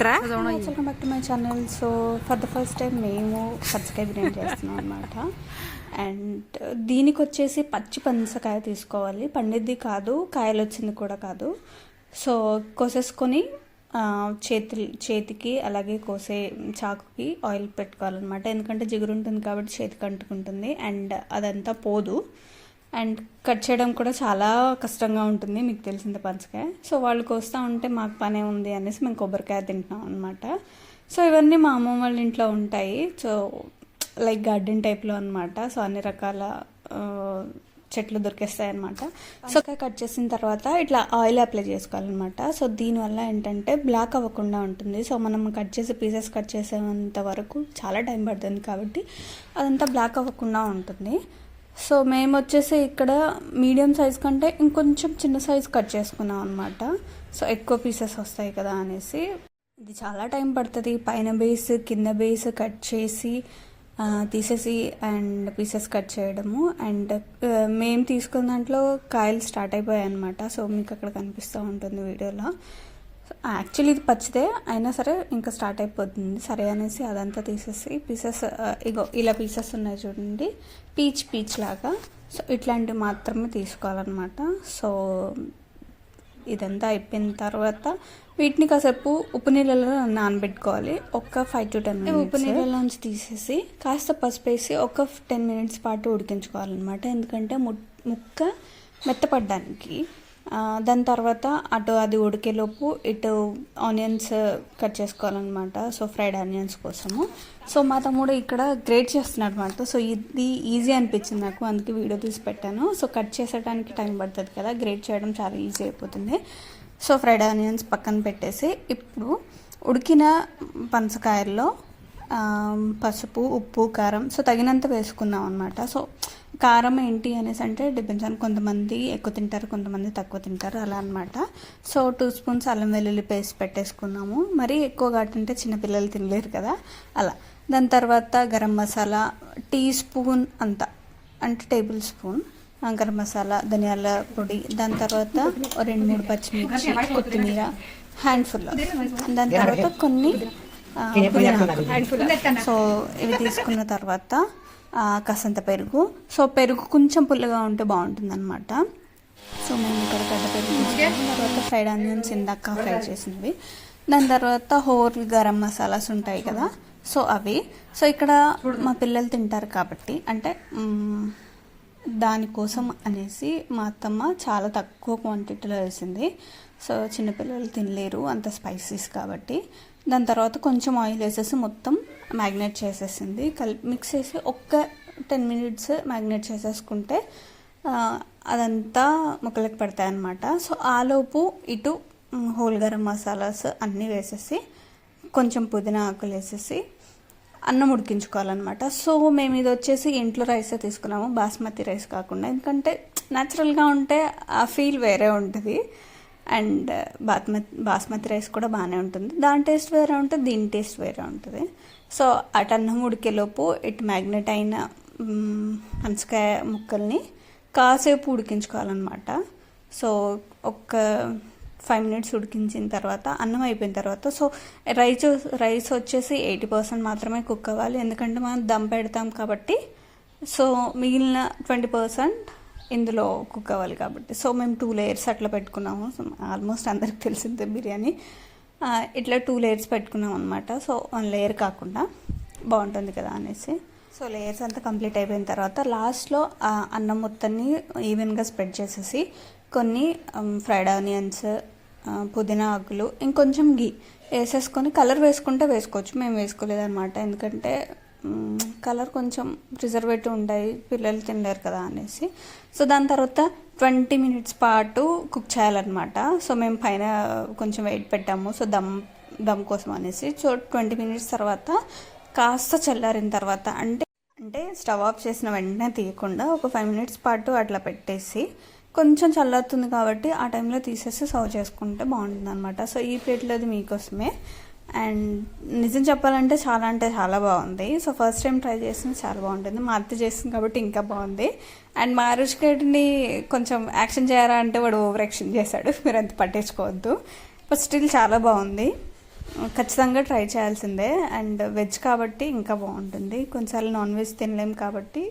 ఏంట్రా welcome back to my channel so for the first time మేము పచ్చికాయ బిర్యానీ చేస్తున్నాం అనమాట అండ్ దీనికి వచ్చేసి పచ్చి పనసకాయ తీసుకోవాలి. పండిద్ది కాదు కాయలు వచ్చింది కూడా కాదు. సో కోసేసుకొని చేతి చేతికి అలాగే కోసే చాకుకి ఆయిల్ పెట్టుకోవాలన్నమాట. ఎందుకంటే జిగురు ఉంటుంది కాబట్టి చేతికి అంటుకుంటుంది. అండ్ అదంతా పోదు. అండ్ కట్ చేయడం కూడా చాలా కష్టంగా ఉంటుంది మీకు తెలిసింది పంచకాయ సో వాళ్ళు కోస్తూ ఉంటే మాకు పనే ఉంది అనేసి మేము కొబ్బరికాయ తింటున్నాం అనమాట సో ఇవన్నీ మా అమ్మమ్మ వాళ్ళ ఇంట్లో ఉంటాయి. సో లైక్ గార్డెన్ టైప్లో అనమాట సో అన్ని రకాల చెట్లు దొరికేస్తాయి అనమాట సో కట్ చేసిన తర్వాత ఇట్లా ఆయిల్ అప్లై చేసుకోవాలన్నమాట. సో దీనివల్ల ఏంటంటే బ్లాక్ అవ్వకుండా ఉంటుంది. సో మనం కట్ చేసి పీసెస్ కట్ చేసేంత వరకు చాలా టైం పడుతుంది కాబట్టి అదంతా బ్లాక్ అవ్వకుండా ఉంటుంది. సో మేము వచ్చేసి ఇక్కడ మీడియం సైజ్ కంటే ఇంకొంచెం చిన్న సైజ్ కట్ చేసుకున్నాం అనమాట సో ఎక్కువ పీసెస్ వస్తాయి కదా అనేసి. ఇది చాలా టైం పడుతుంది. పైన బేస్ కింద బేస్ కట్ చేసి తీసేసి అండ్ పీసెస్ కట్ చేయడము. అండ్ మేము తీసుకున్న దాంట్లో కాయలు స్టార్ట్ అయిపోయాయి అనమాట సో మీకు అక్కడ కనిపిస్తూ ఉంటుంది వీడియోలో. యాక్చువల్లీ ఇది పచ్చిదే అయినా సరే ఇంకా స్టార్ట్ అయిపోతుంది. సరే అనేసి అదంతా తీసేసి పీసెస్ ఇగో ఇలా పీసెస్ ఉన్నాయి చూడండి. పీచ్ పీచ్ లాగా. సో ఇట్లాంటివి మాత్రమే తీసుకోవాలన్నమాట. సో ఇదంతా అయిపోయిన తర్వాత వీటిని కాసేపు ఉప్పు నీళ్ళలో నానబెట్టుకోవాలి. ఒక ఫైవ్ టు టెన్ మినిట్స్ ఉప్పు నీళ్ళలోంచి తీసేసి కాస్త పసుపు వేసి ఒక టెన్ మినిట్స్ పాటు ఉడికించుకోవాలన్నమాట. ఎందుకంటే ము- ముక్క మెత్తపడడానికి. దాని తర్వాత అటు అది ఉడికేలోపు ఇటు ఆనియన్స్ కట్ చేసుకోవాలన్నమాట. సో ఫ్రైడ్ ఆనియన్స్ కోసము. సో మా తమ్ముడు ఇక్కడ గ్రేట్ చేస్తున్నాడు అనమాట సో ఇది ఈజీ అనిపించింది నాకు. అందుకే వీడియో తీసి పెట్టాను. సో కట్ చేసేటానికి టైం పడుతుంది కదా. గ్రేట్ చేయడం చాలా ఈజీ అయిపోతుంది. సో ఫ్రైడ్ ఆనియన్స్ పక్కన పెట్టేసి ఇప్పుడు ఉడికిన పంచకాయల్లో పసుపు ఉప్పు కారం సో తగినంత వేసుకుందాం అనమాట సో కారం ఏంటి అనేసి అంటే డిపెండ్స్ అని కొంతమంది ఎక్కువ తింటారు కొంతమంది తక్కువ తింటారు అలా అనమాట సో టూ స్పూన్స్ అల్లం వెల్లుల్లి పేస్ట్ పెట్టేసుకున్నాము. మరి ఎక్కువ ఘాటు చిన్నపిల్లలు తినలేరు కదా అలా. దాని తర్వాత గరం మసాలా టీ స్పూన్ అంత అంటే టేబుల్ స్పూన్ గరం మసాలా ధనియాల పొడి దాని తర్వాత రెండు మూడు పచ్చిమిర్చి కొత్తిమీర హ్యాండ్ఫుల్. దాని తర్వాత కొన్ని సో ఇవి తీసుకున్న తర్వాత కాసంత పెరుగు. సో పెరుగు కొంచెం పుల్లగా ఉంటే బాగుంటుంది అనమాట సో మేము ఇక్కడ పెద్ద పెరుగు. తర్వాత ఫ్రైడ్ ఆనియన్స్ ఇందాక ఫ్రై చేసినవి. దాని తర్వాత హోల్ గరం మసాలాస్ ఉంటాయి కదా. సో అవి. సో ఇక్కడ మా పిల్లలు తింటారు కాబట్టి అంటే దానికోసం అనేసి మా అత్తమ్మ చాలా తక్కువ క్వాంటిటీలో వేసింది. సో చిన్నపిల్లలు తినలేరు అంత స్పైసీస్ కాబట్టి. దాని తర్వాత కొంచెం ఆయిల్ వేసేసి మొత్తం మ్యాగ్నేట్ చేసేసింది. కలిపి మిక్స్ చేసి ఒక్క టెన్ మినిట్స్ మ్యాగ్నేట్ చేసేసుకుంటే అదంతా ముక్కలకు పడతాయి అన్నమాట సో ఆలోపు ఇటు హోల్ గరం మసాలాస్ అన్నీ వేసేసి కొంచెం పుదీనా ఆకులు వేసేసి అన్నం ఉడికించుకోవాలన్నమాట. సో మేము ఇది వచ్చేసి ఇంట్లో రైసే తీసుకున్నాము బాస్మతి రైస్ కాకుండా. ఎందుకంటే న్యాచురల్గా ఉంటే ఆ ఫీల్ వేరే ఉంటుంది. అండ్ బాస్మతి బాస్మతి రైస్ కూడా బాగానే ఉంటుంది. దాని టేస్ట్ వేరే ఉంటుంది దీని టేస్ట్ వేరే ఉంటుంది. సో అటు అన్నం ఉడికేలోపు ఇటు మ్యాగ్నెట్ అయిన పనసకాయ ముక్కల్ని కాసేపు ఉడికించుకోవాలన్నమాట. సో ఒక ఫైవ్ మినిట్స్ ఉడికించిన తర్వాత అన్నం అయిపోయిన తర్వాత సో రైస్ రైస్ వచ్చేసి ఎయిటీ పర్సెంట్ మాత్రమే కుక్ అవ్వాలి. ఎందుకంటే మనం దమ్ పెడతాం కాబట్టి సో మిగిలిన ట్వంటీ పర్సెంట్ ఇందులో కుక్ అవ్వాలి కాబట్టి. సో మేము టూ లేయర్స్ అట్లా పెట్టుకున్నాము. సో ఆల్మోస్ట్ అందరికి తెలిసిందే బిర్యానీ. ఇట్లా టూ లేయర్స్ పెట్టుకున్నాం అనమాట సో వన్ లేయర్ కాకుండా బాగుంటుంది కదా అనేసి. సో లేయర్స్ అంతా కంప్లీట్ అయిపోయిన తర్వాత లాస్ట్లో అన్నం మొత్తాన్ని ఈవెన్గా స్ప్రెడ్ చేసేసి కొన్ని um, ఫ్రైడ్ ఆనియన్స్ పుదీనా ఆకులు ఇంకొంచెం గీ వేసేసుకొని కలర్ వేసుకుంటే వేసుకోవచ్చు. మేము వేసుకోలేదన్నమాట. ఎందుకంటే కలర్ కొంచెం ప్రిజర్వేటివ్ ఉంటాయి పిల్లలు తినలేరు కదా అనేసి. సో దాని తర్వాత ట్వంటీ మినిట్స్ పాటు కుక్ చేయాలన్నమాట. సో మేము పైన కొంచెం వెయిట్ పెట్టాము. సో దమ్ దమ్ కోసం అనేసి. సో ట్వంటీ మినిట్స్ తర్వాత కాస్త చల్లారిన తర్వాత అంటే అంటే స్టవ్ ఆఫ్ చేసిన వెంటనే తీయకుండా ఒక ఫైవ్ మినిట్స్ పాటు అట్లా పెట్టేసి కొంచెం చల్లారుతుంది కాబట్టి ఆ టైంలో తీసేసి సర్వ్ చేసుకుంటే బాగుంటుంది అనమాట సో ఈ ప్లేట్లో అది మీకోసమే. అండ్ నిజం చెప్పాలంటే చాలా అంటే చాలా బాగుంది. సో ఫస్ట్ టైం ట్రై చేసింది చాలా బాగుంటుంది. మా అత్త చేసింది కాబట్టి ఇంకా బాగుంది. అండ్ మా రుచికేటిని కొంచెం యాక్షన్ చేయరా అంటే వాడు ఓవర్ యాక్షన్ చేశాడు. మీరు అంత పట్టించుకోవద్దు. బట్ స్టిల్ చాలా బాగుంది. ఖచ్చితంగా ట్రై చేయాల్సిందే. అండ్ వెజ్ కాబట్టి ఇంకా బాగుంటుంది. కొన్నిసార్లు నాన్ వెజ్ తినలేం కాబట్టి